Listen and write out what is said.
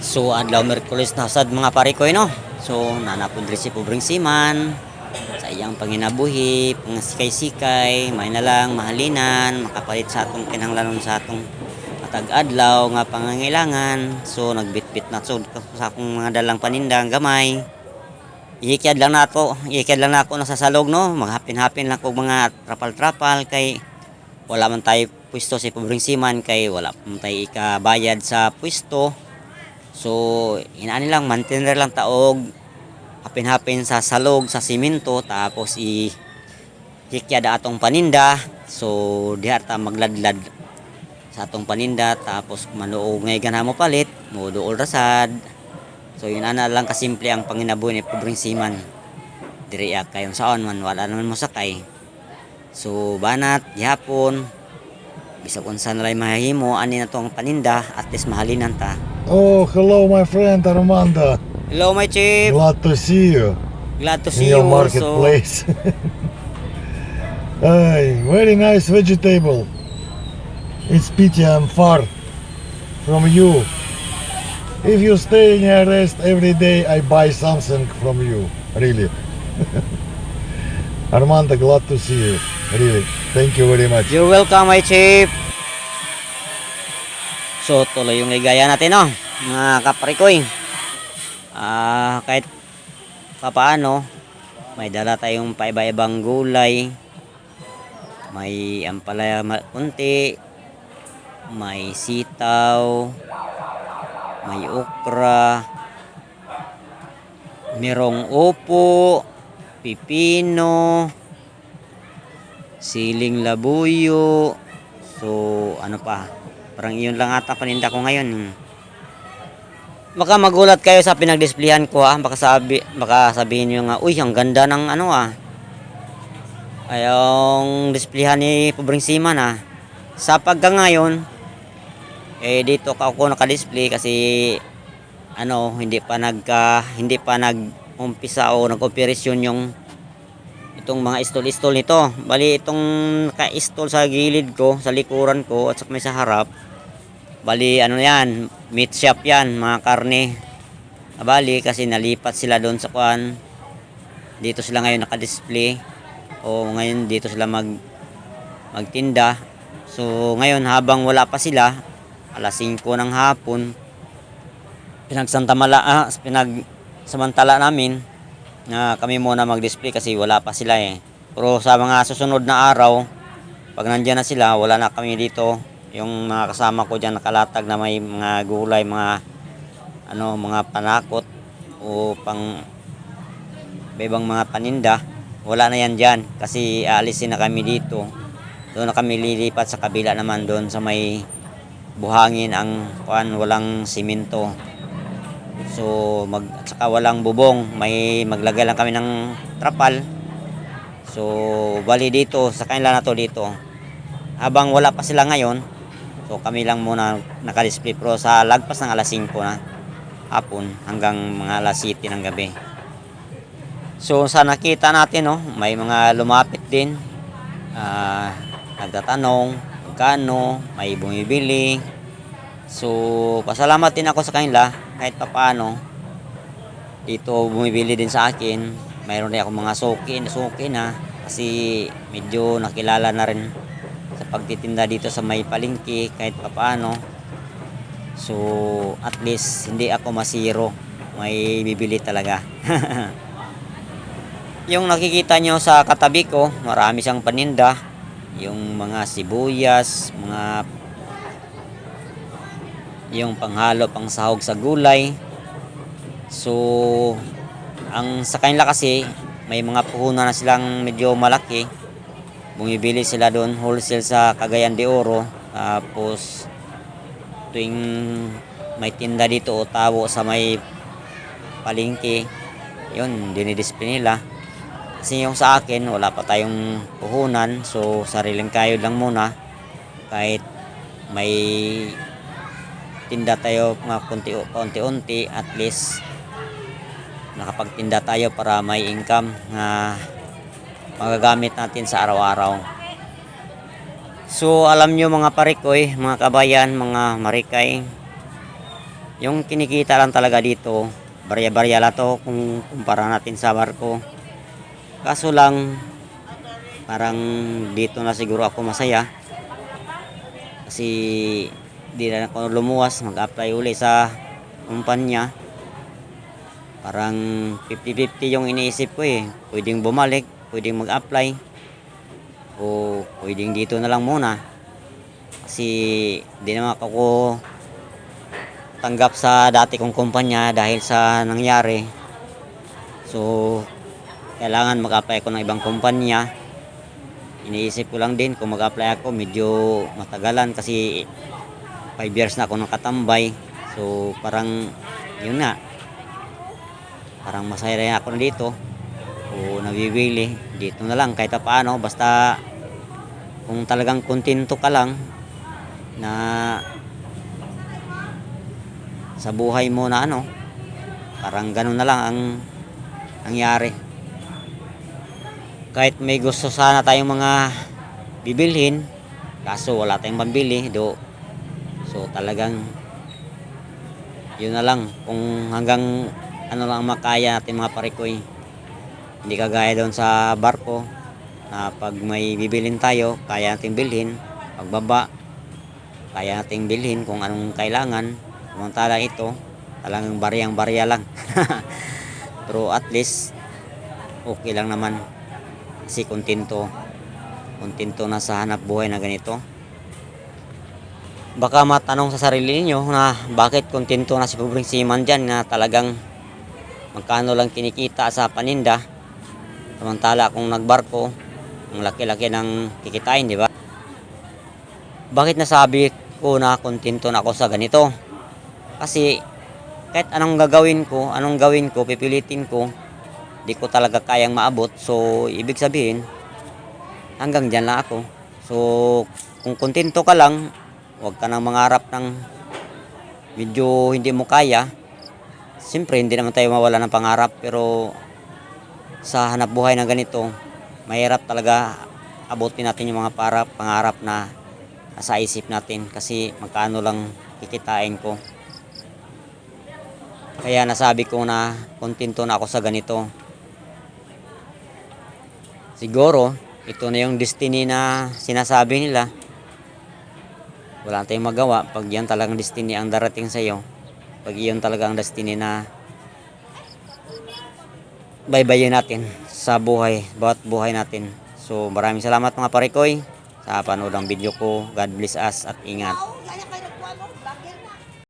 So adlaw Miyerkules na sad mga pare ko no. So nanapod rin si Pobreng Siman sa iyang panginabuhi, pangasikay-sikay, may na lang mahalinan, makapalit sa atong kinahanglanon sa atong matag adlaw nga pangangailangan. So nagbitbit na so sa akong mga dalang panindang gamay. Ikiad lang na ako, ikiad lang na ako nasa salog no, maghapin-hapin lang kog mga trapal-trapal kay wala man tayo pwesto sa Pobreng Siman kay wala man tayo ikabayad sa pwesto. So, inaani lang, maintainer lang taog, hapin-hapin sa salog, sa simento, tapos i hikyada atong paninda. So, diha ta magladlad sa atong paninda, tapos manuog ngay gana mo palit, mo dool rasad. So, yun ana lang kasimple ang panginabuhi ni Pobreng Siman. Diri kayon saon man, wala naman mo sakay. So, banat, gihapon, bisag unsa na lang mahimo, ani na tong paninda, at least mahalinan ta. Oh, hello, my friend Armando. Hello, my chief. Glad to see you Glad to in see you your also. marketplace. Ay, very nice vegetable. It's pity I'm far from you. If you stay in your rest every day, I buy something from you. Really. Armando, glad to see you. Really. Thank you very much. You're welcome, my chief. So, tuloy yung ligaya natin, no? Mga kaparikoy. Ah, kahit papaano, may dala tayong paiba-ibang gulay. May ampalaya kunti. May sitaw. May okra. Merong upo. Pipino. Siling labuyo. So, ano pa? Parang iyon lang ata paninda ko ngayon. Baka magulat kayo sa pinagdisplayhan ko ha. Baka, sabi, baka sabihin nyo nga, uy, ang ganda ng ano ah. Ay, yung displayhan ni Pobreng Siman ah. Sa pagka ngayon, eh dito ako naka-display kasi ano, hindi pa nagka, hindi pa nag-umpisa o nag-operasyon yung itong mga istol-istol nito. Bali itong ka-istol sa gilid ko, sa likuran ko at sa may sa harap. Bali ano yan, meat shop yan, mga karne. Bali kasi nalipat sila doon sa kuan. Dito sila ngayon naka-display. O ngayon dito sila mag magtinda. So ngayon habang wala pa sila, alas 5 ng hapon, pinagsantamala ah, pinag samantala namin na kami muna mag-display kasi wala pa sila eh. Pero sa mga susunod na araw, pag nandiyan na sila, wala na kami dito. Yung mga kasama ko dyan nakalatag na may mga gulay, mga ano, mga panakot o pang ibang mga paninda. Wala na yan dyan kasi aalisin na kami dito. Doon na kami lilipat sa kabila naman doon sa may buhangin ang kuan walang simento. So mag at saka walang bubong, may maglagay lang kami ng trapal. So bali dito sa kanila na to dito. Habang wala pa sila ngayon, so kami lang muna naka-display pero sa lagpas ng alas 5 na hapon hanggang mga alas 7 ng gabi. So sa nakita natin no, may mga lumapit din. Ah, nagtatanong magkano, may bumibili. So pasalamat din ako sa kanila kahit papaano. Dito bumibili din sa akin. Mayroon din ako mga suki, suki na kasi medyo nakilala na rin sa pagtitinda dito sa may palengke kahit papaano. So at least hindi ako masiro. May bibili talaga. Yung nakikita nyo sa katabi ko, marami siyang paninda. Yung mga sibuyas, mga yung panghalo, pang sahog sa gulay. So, ang sa kanila kasi, may mga puhunan na silang medyo malaki. Bumibili sila doon wholesale sa Cagayan de Oro. Tapos, tuwing may tinda dito o tawo sa may palengke, yun, dinidisplay nila. Kasi yung sa akin, wala pa tayong puhunan. So, sariling kayod lang muna. Kahit may tinda tayo mga kunti unti at least nakapagtinda tayo para may income na magagamit natin sa araw-araw. So, alam nyo mga parikoy, mga kabayan, mga marikay, yung kinikita lang talaga dito, barya-barya lang to kung kumpara natin sa barko. Kaso lang, parang dito na siguro ako masaya. Kasi di na ako lumuwas, mag-apply uli sa kumpanya. Parang 50-50 yung iniisip ko eh. Pwedeng bumalik, pwedeng mag-apply. O pwedeng dito na lang muna. Kasi di naman ako tanggap sa dati kong kumpanya dahil sa nangyari. So, kailangan mag-apply ako ng ibang kumpanya. Iniisip ko lang din kung mag-apply ako, medyo matagalan kasi 5 years na ako nakatambay. So, parang yun nga. Parang masaya rin ako na dito. O nabiwili. Dito na lang kahit pa paano. Basta kung talagang kontento ka lang na sa buhay mo na ano, parang ganun na lang ang nangyari. Kahit may gusto sana tayong mga bibilhin, kaso wala tayong pambili, do. Talagang yun na lang kung hanggang ano lang ang makaya natin mga parikoy. Hindi kagaya doon sa barko na pag may bibilin tayo, kaya nating bilhin. Pagbaba, kaya nating bilhin kung anong kailangan. Samantala ito, talagang bariyang-barya lang. Pero at least, okay lang naman. Kasi kontento. Kontento na sa hanap buhay na ganito. Baka matanong sa sarili niyo na bakit kontento na si Pubring Siman dyan na talagang magkano lang kinikita sa paninda. Samantala kung nagbarko, ang laki-laki ng kikitain, di ba? Bakit nasabi ko na kontento na ako sa ganito? Kasi kahit anong gagawin ko, anong gawin ko, pipilitin ko, di ko talaga kayang maabot. So, ibig sabihin, hanggang dyan lang ako. So, kung kontento ka lang, huwag ka nang mangarap ng medyo hindi mo kaya. Siyempre, hindi naman tayo mawala ng pangarap, pero sa hanap buhay na ganito, mahirap talaga abutin natin yung mga para, pangarap na nasa isip natin kasi magkano lang kikitain ko. Kaya nasabi ko na kontento na ako sa ganito. Siguro, ito na yung destiny na sinasabi nila. Wala tayong magawa pag yan talagang destiny ang darating sa iyo. Pag iyon talaga ang destiny na baybayin natin sa buhay, bawat buhay natin. So maraming salamat mga parikoy sa panood ng video ko. God bless us at ingat.